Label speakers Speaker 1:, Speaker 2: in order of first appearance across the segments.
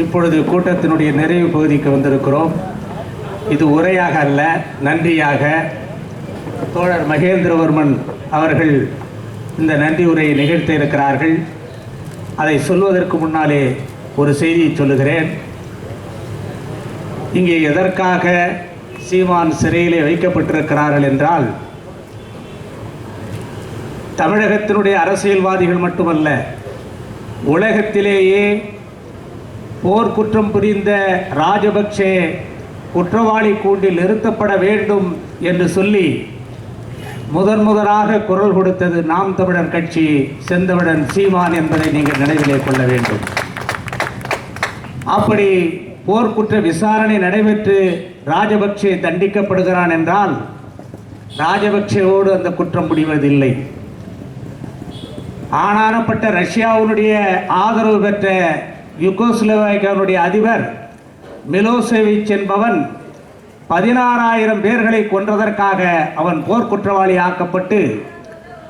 Speaker 1: இப்பொழுது கூட்டத்தினுடைய நிறைவு பகுதிக்கு வந்திருக்கிறோம். இது உரையாக அல்ல நன்றியாக தோழர் மகேந்திரவர்மன் அவர்கள் இந்த நன்றி உரையை நிகழ்த்த இருக்கிறார்கள். அதை சொல்வதற்கு முன்னாலே ஒரு செய்தியை சொல்லுகிறேன். இங்கே எதற்காக சீமான் சிறையிலே வைக்கப்பட்டிருக்கிறார்கள் என்றால் தமிழகத்தினுடைய அரசியல்வாதிகள் மட்டுமல்ல உலகத்திலேயே போர்க்குற்றம் புரிந்த ராஜபக்சே குற்றவாளி கூண்டில் நிறுத்தப்பட வேண்டும் என்று சொல்லி முதன் முதலாக குரல் கொடுத்தது நாம் தமிழர் கட்சி செந்தமிழன் சீமான் என்பதை நீங்கள் நினைவிலே கொள்ள வேண்டும். அப்படி போர்க்குற்ற விசாரணை நடைபெற்று ராஜபக்சே தண்டிக்கப்படுகிறான் என்றால் ராஜபக்சேவோடு அந்த குற்றம் முடிவதில்லை. ஆனானப்பட்ட ரஷ்யாவினுடைய ஆதரவு பெற்ற யுகோஸ்லோவாக்கியாவுடைய அதிபர் மிலோசெவிச் என்பவன் பதினாறாயிரம் பேர்களை கொன்றதற்காக அவன் போர்க்குற்றவாளி ஆக்கப்பட்டு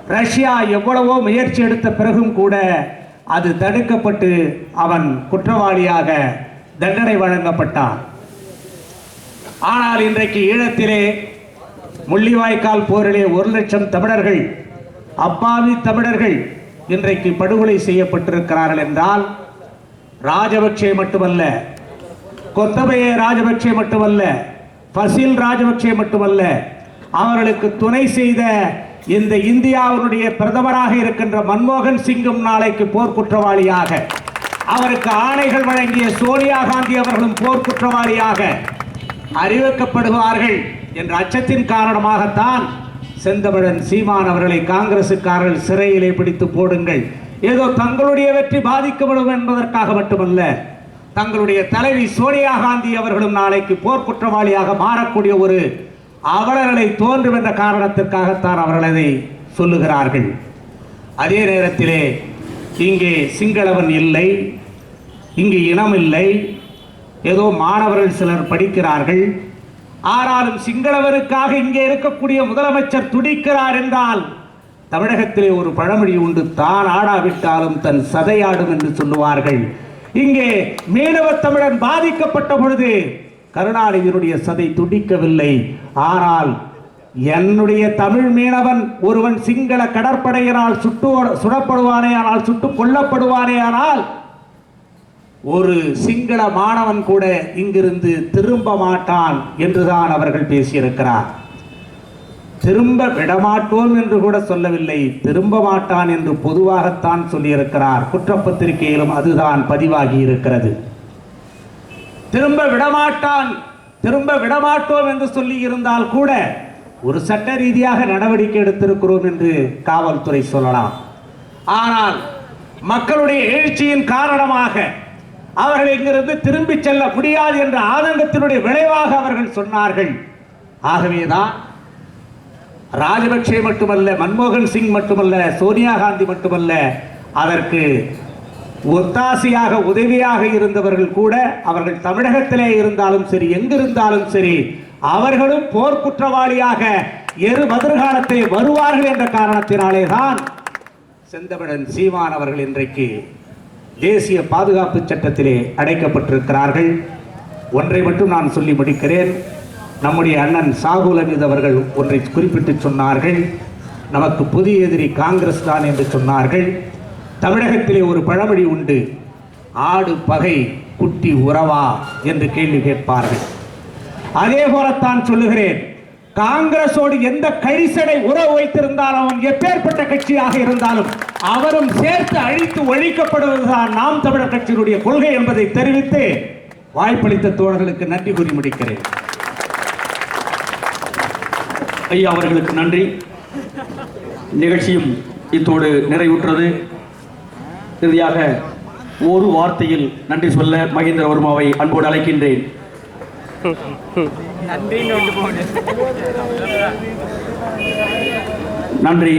Speaker 1: ரஷ்யா எவ்வளவோ முயற்சி எடுத்த பிறகும் கூட அது தடுக்கப்பட்டு அவன் குற்றவாளியாக தண்டனை வழங்கப்பட்டான். ஆனால் இன்றைக்கு ஈழத்திலே முள்ளிவாய்க்கால் போரிலே ஒரு லட்சம் தமிழர்கள் அப்பாவி தமிழர்கள் இன்றைக்கு படுகொலை செய்யப்பட்டிருக்கிறார்கள் என்றால் ராஜபக்சே மட்டுமல்ல கொத்தபய ராஜபக்சே மட்டுமல்ல ஃபசில் ராஜபக்சே மட்டுமல்ல அவர்களுக்கு துணை செய்த இந்த இந்தியாவினுடைய பிரதமராக இருக்கின்ற மன்மோகன் சிங்கும் நாளைக்கு போர்க்குற்றவாளியாக அவருக்கு ஆணைகள் வழங்கிய சோனியா காந்தி அவர்களும் போர்க்குற்றவாளியாக அறிவிக்கப்படுவார்கள் என்ற அச்சத்தின் காரணமாகத்தான் செந்தமிழன் சீமான் அவர்களை காங்கிரசுக்காரர்கள் சிறையிலே பிடித்து போடுங்கள். ஏதோ தங்களுடைய வெற்றி பாதிக்கப்படும் என்பதற்காக மட்டுமல்ல தங்களுடைய தலைவி சோனியா காந்தி அவர்களும் நாளைக்கு போர்க்குற்றவாளியாக மாறக்கூடிய ஒரு அவலநிலை தோன்றும் என்ற காரணத்திற்காகத்தான் அவர்கள் அதை சொல்லுகிறார்கள். அதே நேரத்திலே இங்கே சிங்களவன் இல்லை இங்கு இனம் இல்லை ஏதோ மாணவர்கள் சிலர் படிக்கிறார்கள். ஆனாலும் சிங்களவருக்காக இங்கே இருக்கக்கூடிய முதலமைச்சர் துடிக்கிறார் என்றால் தமிழகத்திலே ஒரு பழமொழி உண்டு தான் ஆடாவிட்டாலும் தன் சதையாடும் என்று சொல்லுவார்கள். இங்கே மீனவ தமிழன் பாதிக்கப்பட்ட பொழுது கருணாநிதியினுடைய சதை துடிக்கவில்லை. ஆனால் என்னுடைய தமிழ் மீனவன் ஒருவன் சிங்கள கடற்படையினால் சுட்டு சுடப்படுவானே ஆனால் சுட்டு கொல்லப்படுவானே ஆனால் ஒரு சிங்கள மாணவன் கூட இங்கிருந்து திரும்ப மாட்டான் என்றுதான் அவர்கள் பேசியிருக்கிறார். திரும்ப விடமாட்டோம் என்று கூட சொல்லவில்லை. திரும்ப மாட்டான் என்று பொதுவாகத்தான் சொல்லியிருக்கிறார். குற்றப்பத்திரிகையிலும் அதுதான் பதிவாகி இருக்கிறது. திரும்ப விடமாட்டான். திரும்ப விடமாட்டோம் என்று சொல்லி இருந்தால் கூட ஒரு சட்ட ரீதியாக நடவடிக்கை எடுத்திருக்கிறோம் என்று காவல்துறை சொல்லலாம். ஆனால் மக்களுடைய எழுச்சியின் காரணமாக அவர்கள் இங்கிருந்து திரும்பி செல்ல முடியாது என்ற ஆதங்கத்தினுடைய விளைவாக அவர்கள் சொன்னார்கள். ஆகவேதான் ராஜபக்சே மட்டுமல்ல மன்மோகன் சிங் மட்டுமல்ல சோனியா காந்தி மட்டுமல்ல அதற்கு ஒத்தாசையாக உதவியாக இருந்தவர்கள் கூட அவர்கள் தமிழகத்திலே இருந்தாலும் சரி எங்கிருந்தாலும் சரி அவர்களும் போர்க்குற்றவாளியாக எரு பதிர்காலத்திலே வருவார்கள் என்ற காரணத்தினாலே தான் செந்தமிழன் சீமான் அவர்கள் இன்றைக்கு தேசிய பாதுகாப்பு சட்டத்திலே அடைக்கப்பட்டிருக்கிறார்கள். ஒன்றை மட்டும் நான் சொல்லி முடிக்கிறேன். நம்முடைய அண்ணன் சாகுல் அவர்கள் ஒன்றை குறிப்பிட்டு சொன்னார்கள். நமக்கு புதிய எதிரி காங்கிரஸ் தான் என்று சொன்னார்கள். தமிழகத்திலே ஒரு பழமொழி உண்டு ஆடு பகை குட்டி உறவா என்று கேள்வி கேட்பார்கள். அதே போலத்தான் சொல்லுகிறேன் காங்கிரஸோடு எந்த கழிசடை உறவு வைத்திருந்தாலும் அவன் எப்பேற்பட்ட கட்சியாக இருந்தாலும் அவரும் சேர்த்து அழித்து ஒழிக்கப்படுவதுதான் நாம் தமிழர் கட்சியினுடைய கொள்கை என்பதை தெரிவித்து வாய்ப்பளித்த தோழர்களுக்கு நன்றி கூறி முடிக்கிறேன்.
Speaker 2: ஐயா அவர்களுக்கு நன்றி. நிகழ்ச்சியும் இத்தோடு நிறைவுற்றது. இறுதியாக ஒரு வார்த்தையில் நன்றி சொல்ல மகேந்திர வர்மாவை அன்போடு அழைக்கின்றேன். நன்றி.